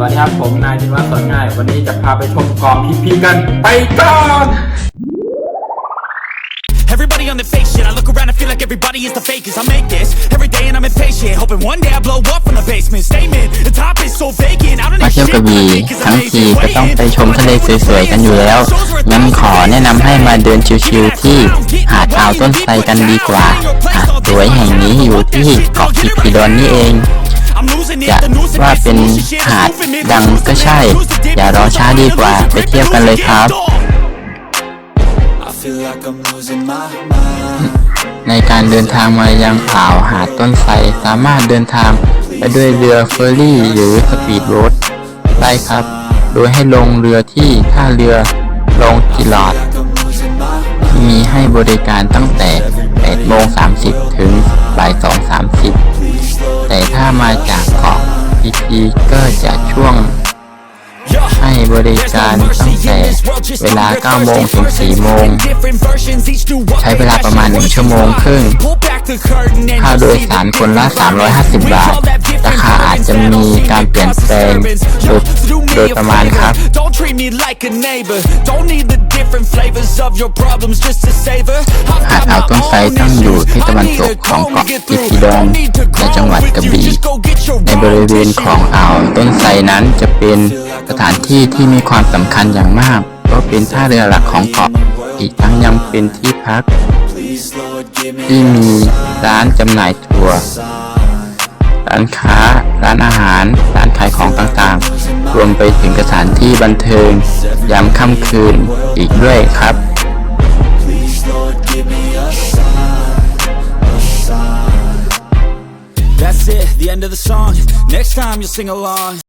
วัสดีครับผมนายจินวัฒน์สอนง่าย วันนี้จะพาไปชมกองพีพีกันไปก่อน Everybody on the fake shit. I look around and feel like everybody is the fakest. I make this every day and I'm impatient. Hoping one day I blow up from the basement. Statement, the top is so vacant. I don't มา need เที่ยว shit กระบี่ but I think it's ทั้งที amazing. ก็ต้องไปชมทะเลสวยๆกันอยู่แล้ว งั้นขอแนะนำให้มาเดินชิวๆที่หาดอ่าวต้นไทรกันดีกว่า หาดสวยแห่งนี้อยู่ที่เกาะพิพิดอนนี่เอง จะว่าเป็นหาดดังก็ใช่ อย่ารอช้าดีกว่าไปเที่ยวกันเลยครับ ในการเดินทางมายังอ่าวหาดต้นไทรสามารถเดินทางไปด้วยเรือเฟอร์รี่หรือสปีดโบ๊ทได้ครับ โดยให้ลงเรือที่ท่าเรือลงกิลอดมีให้บริการตั้งแต่8โมง30 ถึงบ่าย2 30ีก็จะช่วงให้บริการตั้งแต่เวลา 9 โมงถึง 4 โมง ใช้เวลาประมาณ 1 ชั่วโมงครึ่ง ค่าโดยสารคนละ 350 บาท ราคาอาจจะมีการเปลี่ยนแปลงโดยประมาณครับอ่าว ต้นไทรตั้งอยู่ที่ตะวันตกของเกาะอิพิดอนในจังหวัดกระบี่ในบริเวณของอ่าวต้นไทรนั้นจะเป็นสถานที่ที่มีความสำคัญอย่างมาก เพราะเป็นท่าเรือหลักของเกาะอีกทั้งยังเป็นที่พัก ที่มีร้านจำหน่ายทัวร์ร้านค้า ร้านอาหาร ร้านขายของต่างๆ รวมไปถึงสถานที่บันเทิง ยามค่ำคืนอีกด้วยครับ That's it, the end of the song. Next time you'll sing along.